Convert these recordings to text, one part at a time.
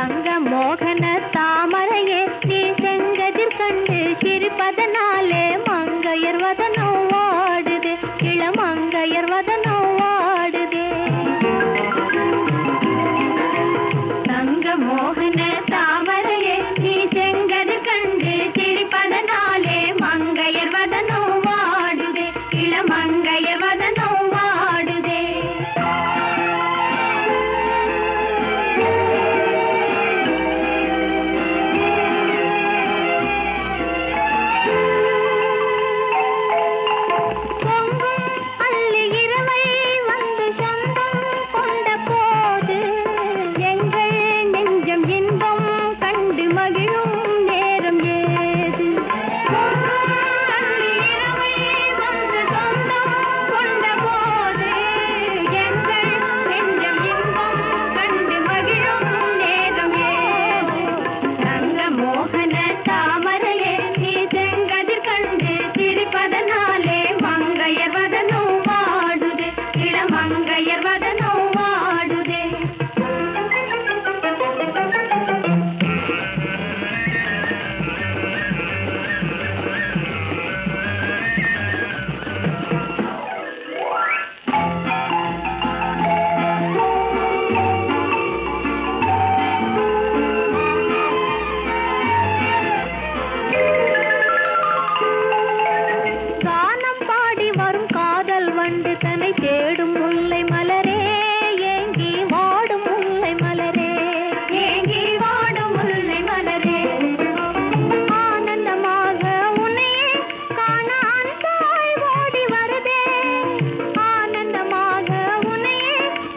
தங்க மோகன தாமரையே நீ செங்கதிர் கண்டு சிரிப்பதனாலே மங்கையர்வதனோ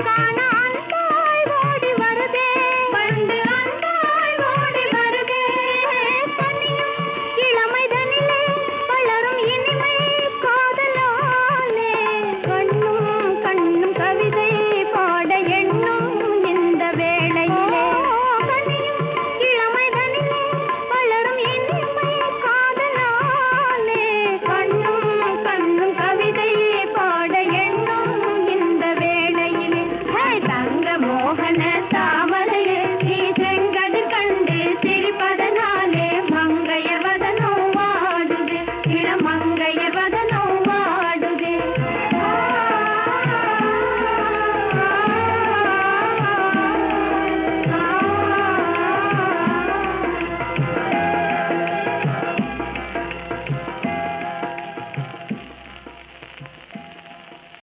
காண மங்கைய